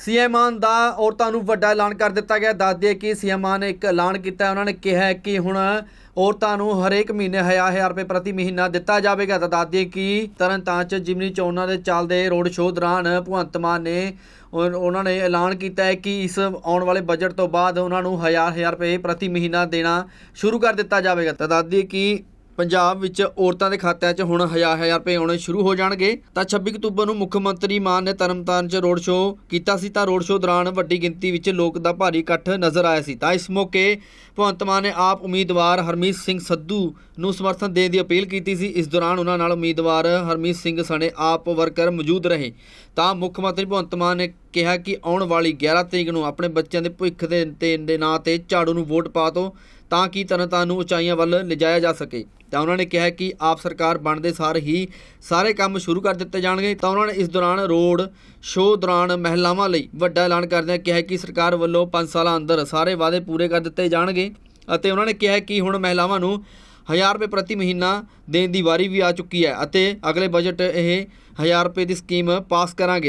CM ਮਾਨ ਦਾ ਔਰਤਾਂ ਨੂੰ ਵੱਡਾ ਐਲਾਨ ਕਰ ਦਿੱਤਾ ਗਿਆ। ਦੱਸ ਦਈਏ ਕਿ ਸੀਐਮ ਮਾਨ ਨੇ ਇੱਕ ਐਲਾਨ ਕੀਤਾ ਉਹਨਾਂ ਨੇ ਕਿਹਾ ਕਿ ਹੁਣ ਔਰਤਾਂ ਨੂੰ ਹਰੇਕ ਮਹੀਨੇ ਹਜ਼ਾਰ ਹਜ਼ਾਰ ਰੁਪਏ ਪ੍ਰਤੀ ਮਹੀਨਾ ਦਿੱਤਾ ਜਾਵੇਗਾ। ਤਾਂ ਦੱਸ ਦਈਏ ਕਿ ਤਰਨਤਾਰਨ ਚ ਜਿਮਨੀ ਚੋਣਾਂ ਦੇ ਚੱਲਦੇ ਰੋਡ ਸ਼ੋਅ ਦੌਰਾਨ ਭਗਵੰਤ ਮਾਨ ਨੇ ਉਹਨਾਂ ਨੇ ਐਲਾਨ ਕੀਤਾ ਹੈ ਕਿ ਇਸ ਆਉਣ ਵਾਲੇ ਬਜਟ ਤੋਂ ਬਾਅਦ ਉਹਨਾਂ ਨੂੰ ਹਜ਼ਾਰ ਹਜ਼ਾਰ ਰੁਪਏ ਪ੍ਰਤੀ ਮਹੀਨਾ ਦੇਣਾ ਸ਼ੁਰੂ ਕਰ ਦਿੱਤਾ ਜਾਵੇਗਾ। ਤਾਂ ਦੱਸ ਦਈਏ ਕਿ ਪੰਜਾਬ ਵਿੱਚ ਔਰਤਾਂ ਦੇ ਖਾਤਿਆਂ 'ਚ ਹੁਣ ਹਜ਼ਾਰ ਹਜ਼ਾਰ ਰੁਪਏ ਆਉਣੇ ਸ਼ੁਰੂ ਹੋ ਜਾਣਗੇ। ਤਾਂ 26 ਅਕਤੂਬਰ ਨੂੰ ਮੁੱਖ ਮੰਤਰੀ ਮਾਨ ਨੇ ਤਰਨਤਾਰਨ 'ਚ ਰੋਡ ਸ਼ੋਅ ਕੀਤਾ ਸੀ। ਤਾਂ ਰੋਡ ਸ਼ੋਅ ਦੌਰਾਨ ਵੱਡੀ ਗਿਣਤੀ ਵਿੱਚ ਲੋਕ ਦਾ ਭਾਰੀ ਇਕੱਠ ਨਜ਼ਰ ਆਇਆ ਸੀ। ਤਾਂ ਇਸ ਮੌਕੇ ਭਗਵੰਤ ਮਾਨ ਨੇ ਆਪ ਉਮੀਦਵਾਰ ਹਰਮੀਤ ਸਿੰਘ ਸੱਧੂ ਨੂੰ ਸਮਰਥਨ ਦੇਣ ਦੀ ਅਪੀਲ ਕੀਤੀ ਸੀ। ਇਸ ਦੌਰਾਨ ਉਹਨਾਂ ਨਾਲ ਉਮੀਦਵਾਰ ਹਰਮੀਤ ਸਿੰਘ ਸਣੇ ਆਪ ਵਰਕਰ ਮੌਜੂਦ ਰਹੇ। ਤਾਂ ਮੁੱਖ ਮੰਤਰੀ ਭਗਵੰਤ ਮਾਨ ਨੇ ਕਿਹਾ ਕਿ ਆਉਣ ਵਾਲੀ 11 ਤਰੀਕ ਨੂੰ ਆਪਣੇ ਬੱਚਿਆਂ ਦੇ ਭਵਿੱਖ ਦੇ ਤੇ ਦੇ ਨਾਂ ਤੇ ਝਾੜੂ ਨੂੰ ਵੋਟ ਪਾ ਦਿਓ ਤਾਂ ਕਿ ਤਰਨਤਾਰਨ ਨੂੰ ਉਚਾਈਆਂ ਵੱਲ ਲਿਜਾਇਆ ਜਾ ਸਕੇ। ਤਾਂ ਉਹਨਾਂ ਨੇ ਕਿਹਾ ਕਿ ਆਪ ਸਰਕਾਰ ਬਣਦੇ ਸਾਰ ਹੀ ਸਾਰੇ ਕੰਮ ਸ਼ੁਰੂ ਕਰ ਦਿੱਤੇ ਜਾਣਗੇ। ਤਾਂ ਉਹਨਾਂ ਨੇ ਇਸ ਦੌਰਾਨ ਰੋਡ ਸ਼ੋਅ ਦੌਰਾਨ ਮਹਿਲਾਵਾਂ ਲਈ ਵੱਡਾ ਐਲਾਨ ਕਰਦਿਆਂ ਕਿਹਾ ਕਿ ਸਰਕਾਰ ਵੱਲੋਂ 5 ਸਾਲਾਂ ਅੰਦਰ ਸਾਰੇ ਵਾਅਦੇ ਪੂਰੇ ਕਰ ਦਿੱਤੇ ਜਾਣਗੇ ਅਤੇ ਉਹਨਾਂ ਨੇ ਕਿਹਾ ਕਿ ਹੁਣ ਮਹਿਲਾਵਾਂ ਨੂੰ 1000 ਰੁਪਏ ਪ੍ਰਤੀ ਮਹੀਨਾ ਦੇਣ ਦੀ ਵਾਰੀ ਵੀ ਆ ਚੁੱਕੀ ਹੈ ਅਤੇ ਅਗਲੇ ਬਜਟ ਇਹ 1000 ਰੁਪਏ ਦੀ ਸਕੀਮ ਪਾਸ ਕਰਾਂਗੇ।